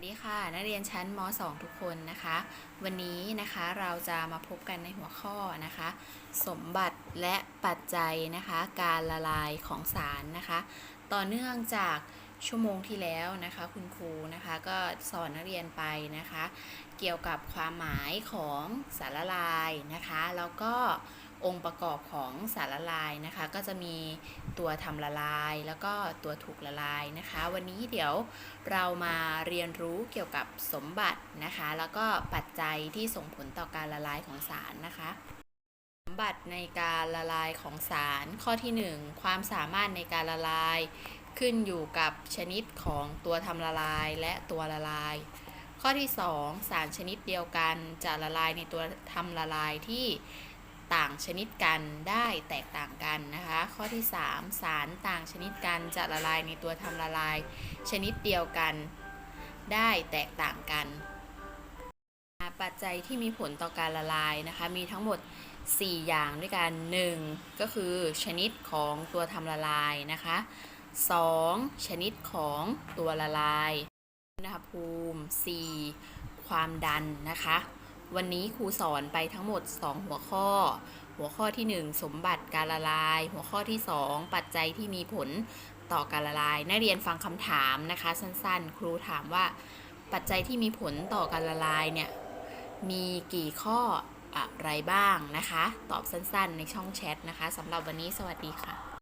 สดีค่ะ นักเรียนชั้นม .2 ทุกคนนะคะ วันนี้นะคะเราจะมาพบกันในหัวข้อนะคะ สมบัติและปัจจัยนะคะ การละลายของสารนะคะ ต่อเนื่องจากชั่วโมงที่แล้วนะคะ คุณครูนะคะก็สอนนักเรียนไปนะคะ เกี่ยวกับความหมายของสารละลายนะคะ แล้วก็ องค์ประกอบของสารละลายนะคะ ก็จะมีตัวทำละลาย แล้วก็ตัวถูกละลายนะคะ วันนี้เดี๋ยวเรามาเรียนรู้เกี่ยวกับสมบัตินะคะ แล้วก็ปัจจัยที่ส่งผลต่อการละลายของสารนะคะสมบัติในการละลายของสารข้อที่ 1 ความสามารถในการละลาย ขึ้นอยู่กับชนิดของตัวทำละลายและตัวละลายข้อที่ 2 สารชนิดเดียวกันจะละลายในตัวทำละลายที่ ต่างชนิดกันได้แตกต่างกันนะคะ ข้อที่ 3 สารต่างชนิดกันจะละลายในตัวทำละลาย ชนิดเดียวกันได้แตกต่างกัน ปัจจัยที่มีผลต่อการละลายนะคะ มีทั้งหมด 4 อย่างด้วยกัน 1. ก็คือชนิดของตัวทำละลายนะคะ 2. ชนิดของตัวละลาย อุณหภูมิ 4. ความดันนะคะ วันนี้ครูสอนไปทั้งหมด 2 หัวข้อ หัวข้อที่ 1 สมบัติการละลาย หัวข้อที่ 2 ปัจจัยที่มีผลต่อการละลาย นักเรียนฟังคำถามนะคะ สั้นๆ ครูถามว่า ปัจจัยที่มีผลต่อการละลายเนี่ยมีกี่ข้ออะไรบ้างนะคะ ตอบสั้นๆ ในช่องแชทนะคะสำหรับวันนี้สวัสดีค่ะ